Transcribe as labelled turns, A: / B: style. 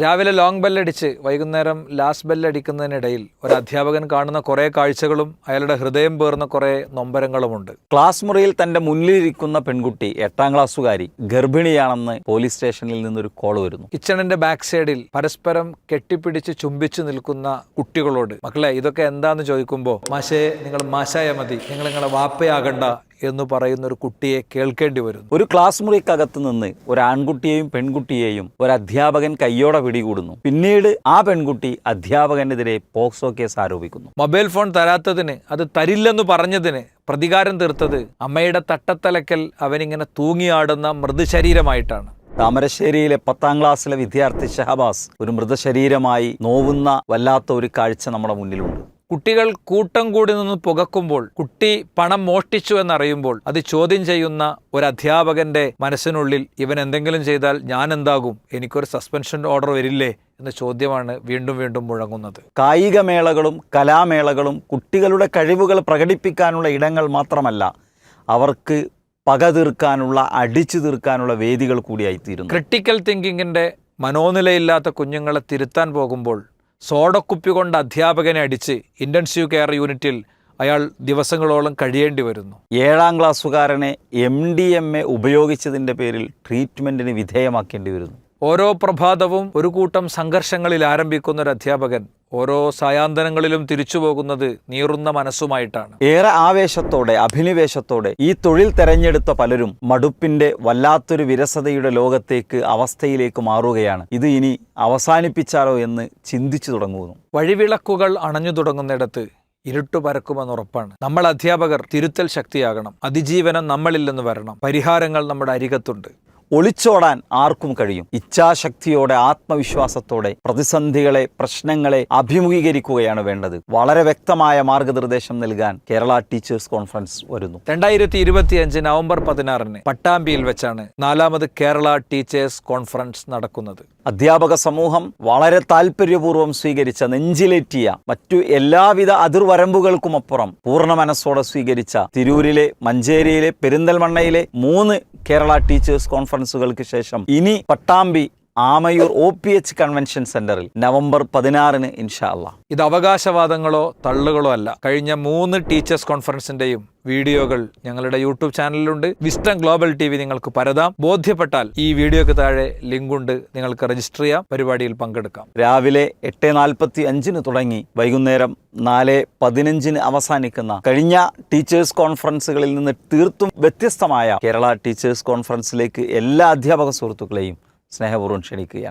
A: രാവിലെ ലോങ് ബെല്ലടിച്ച് വൈകുന്നേരം ലാസ്റ്റ് ബെല്ലടിക്കുന്നതിനിടയിൽ ഒരു അധ്യാപകൻ കാണുന്ന കുറേ കാഴ്ചകളും അയാളുടെ ഹൃദയം പേർന്ന കുറേ നൊമ്പരങ്ങളുമുണ്ട്.
B: ക്ലാസ് മുറിയിൽ തന്റെ മുന്നിലിരിക്കുന്ന പെൺകുട്ടി എട്ടാം ക്ലാസ്സുകാരി ഗർഭിണിയാണെന്ന് പോലീസ് സ്റ്റേഷനിൽ നിന്നൊരു കോൾ വരുന്നു.
A: കിച്ചണിന്റെ ബാക്ക് സൈഡിൽ പരസ്പരം കെട്ടിപ്പിടിച്ച് ചുംബിച്ചു നിൽക്കുന്ന കുട്ടികളോട് മക്കളെ ഇതൊക്കെ എന്താന്ന് ചോദിക്കുമ്പോൾ മാഷേ നിങ്ങൾ മാഷായ മതി. നിങ്ങൾ നിങ്ങളെ വാപ്പയാകണ്ട. എന്ന് പറയുന്ന ഒരു കുട്ടിയെ കേൾക്കേണ്ടി വരുന്നു.
B: ഒരു ക്ലാസ് മുറിക്കകത്ത് നിന്ന് ഒരു ആൺകുട്ടിയെയും പെൺകുട്ടിയെയും ഒരു അധ്യാപകൻ കയ്യോടെ പിടികൂടുന്നു. പിന്നീട് ആ പെൺകുട്ടി അധ്യാപകനെതിരെ പോക്സോ കേസ് ആരോപിക്കുന്നു.
A: മൊബൈൽ ഫോൺ തരാത്തതിന് അത് തരില്ലെന്ന് പറഞ്ഞതിന് പ്രതികാരം തീർത്തത് അമ്മയുടെ തട്ടത്തലക്കൽ അവനിങ്ങനെ തൂങ്ങിയാടുന്ന മൃദുശരീരമായിട്ടാണ്
B: താമരശ്ശേരിയിലെ പത്താം ക്ലാസ്സിലെ വിദ്യാർത്ഥി ഷഹബാസ് ഒരു മൃതശരീരമായി നോവുന്ന വല്ലാത്ത ഒരു കാഴ്ച നമ്മുടെ മുന്നിലുണ്ട്.
A: കുട്ടികൾ കൂട്ടം കൂടി നിന്ന് പുകക്കുമ്പോൾ കുട്ടി പണം മോഷ്ടിച്ചു എന്നറിയുമ്പോൾ അത് ചോദ്യം ചെയ്യുന്ന ഒരു അധ്യാപകന്റെ മനസ്സിനുള്ളിൽ ഇവൻ എന്തെങ്കിലും ചെയ്താൽ ഞാൻ എന്താകും എനിക്കൊരു സസ്പെൻഷൻ ഓർഡർ വരില്ലേ? എന്ന ചോദ്യമാണ് വീണ്ടും വീണ്ടും മുഴങ്ങുന്നത്.
B: കായികമേളകളും കലാമേളകളും കുട്ടികളുടെ കഴിവുകൾ പ്രകടിപ്പിക്കാനുള്ള ഇടങ്ങൾ മാത്രമല്ല അവർക്ക് പക തീർക്കാനുള്ള അടിച്ചു തീർക്കാനുള്ള വേദികൾ കൂടിയായിത്തീരുന്നു.
A: ക്രിട്ടിക്കൽ തിങ്കിങ്ങിന്റെ മനോനിലയില്ലാത്ത കുഞ്ഞുങ്ങളെ തിരുത്താൻ പോകുമ്പോൾ സോഡക്കുപ്പി കൊണ്ട് അധ്യാപകനെ അടിച്ച് ഇന്റൻസീവ് കെയർ യൂണിറ്റിൽ അയാൾ ദിവസങ്ങളോളം കഴിയേണ്ടി വരുന്നു.
B: ഏഴാം ക്ലാസ്സുകാരനെ എം ഡി എം എ ഉപയോഗിച്ചതിന്റെ പേരിൽ ട്രീറ്റ്മെന്റിന് വിധേയമാക്കേണ്ടി വരുന്നു.
A: ഓരോ പ്രഭാതവും ഒരു കൂട്ടം സംഘർഷങ്ങളിൽ ആരംഭിക്കുന്ന ഒരു അധ്യാപകൻ ഓരോ സായാന്തനങ്ങളിലും തിരിച്ചു പോകുന്നത് നീറുന്ന മനസ്സുമായിട്ടാണ്.
B: ഏറെ ആവേശത്തോടെ അഭിനിവേശത്തോടെ ഈ തൊഴിൽ തെരഞ്ഞെടുത്ത പലരും മടുപ്പിന്റെ വല്ലാത്തൊരു വിരസതയുടെ ലോകത്തേക്ക് അവസ്ഥയിലേക്ക് മാറുകയാണ്. ഇത് ഇനി അവസാനിപ്പിച്ചാലോ എന്ന് ചിന്തിച്ചു തുടങ്ങുന്നു.
A: വഴിവിളക്കുകൾ അണഞ്ഞു തുടങ്ങുന്നിടത്ത് ഇരുട്ടു പരക്കുമെന്നുറപ്പാണ് നമ്മൾ അധ്യാപകർ തിരുത്തൽ ശക്തിയാകണം. അതിജീവനം നമ്മളിൽ നിന്ന് വരണം. പരിഹാരങ്ങൾ നമ്മുടെ അരികത്തുണ്ട്.
B: ഒളിച്ചോടാൻ ആർക്കും കഴിയും. ഇച്ഛാശക്തിയോടെ ആത്മവിശ്വാസത്തോടെ പ്രതിസന്ധികളെ പ്രശ്നങ്ങളെ അഭിമുഖീകരിക്കുകയാണ് വേണ്ടത്. വളരെ വ്യക്തമായ മാർഗനിർദ്ദേശം നൽകാൻ കേരള ടീച്ചേഴ്സ് കോൺഫറൻസ് വരുന്നു.
A: രണ്ടായിരത്തി ഇരുപത്തിയഞ്ച് നവംബർ പതിനാറിന് പട്ടാമ്പിയിൽ വെച്ചാണ് നാലാമത് കേരള ടീച്ചേഴ്സ് കോൺഫറൻസ് നടക്കുന്നത്.
B: അധ്യാപക സമൂഹം വളരെ താല്പര്യപൂർവം സ്വീകരിച്ച നെഞ്ചിലേറ്റിയ മറ്റു എല്ലാവിധ അതിർവരമ്പുകൾക്കുമപ്പുറം പൂർണ മനസ്സോടെ സ്വീകരിച്ച തിരൂരിലെ മഞ്ചേരിയിലെ പെരിന്തൽമണ്ണയിലെ മൂന്ന് കേരള ടീച്ചേഴ്സ് കോൺഫറൻസുകൾക്ക് ശേഷം ഇനി Pattambi Amayur O P H convention സെന്ററിൽ നവംബർ പതിനാറിന് ഇൻഷാ അള്ളാ
A: ഇത് അവകാശവാദങ്ങളോ തള്ളുകളോ അല്ല. കഴിഞ്ഞ മൂന്ന് ടീച്ചേഴ്സ് കോൺഫറൻസിന്റെയും വീഡിയോകൾ ഞങ്ങളുടെ യൂട്യൂബ് ചാനലിലുണ്ട്. വിസ്റ്റം ഗ്ലോബൽ ടി വി നിങ്ങൾക്ക് പരതാം. ബോധ്യപ്പെട്ടാൽ ഈ വീഡിയോക്ക് താഴെ ലിങ്കുണ്ട്. നിങ്ങൾക്ക് രജിസ്റ്റർ ചെയ്യാം. പരിപാടിയിൽ പങ്കെടുക്കാം.
B: രാവിലെ എട്ട് നാൽപ്പത്തി അഞ്ചിന് തുടങ്ങി വൈകുന്നേരം നാല് പതിനഞ്ചിന് അവസാനിക്കുന്ന കഴിഞ്ഞ ടീച്ചേഴ്സ് കോൺഫറൻസുകളിൽ നിന്ന് തീർത്തും വ്യത്യസ്തമായ കേരള ടീച്ചേഴ്സ് കോൺഫറൻസിലേക്ക് എല്ലാ അധ്യാപക സുഹൃത്തുക്കളെയും സ്നേഹപൂർവം ക്ഷണിക്കുകയാണ്.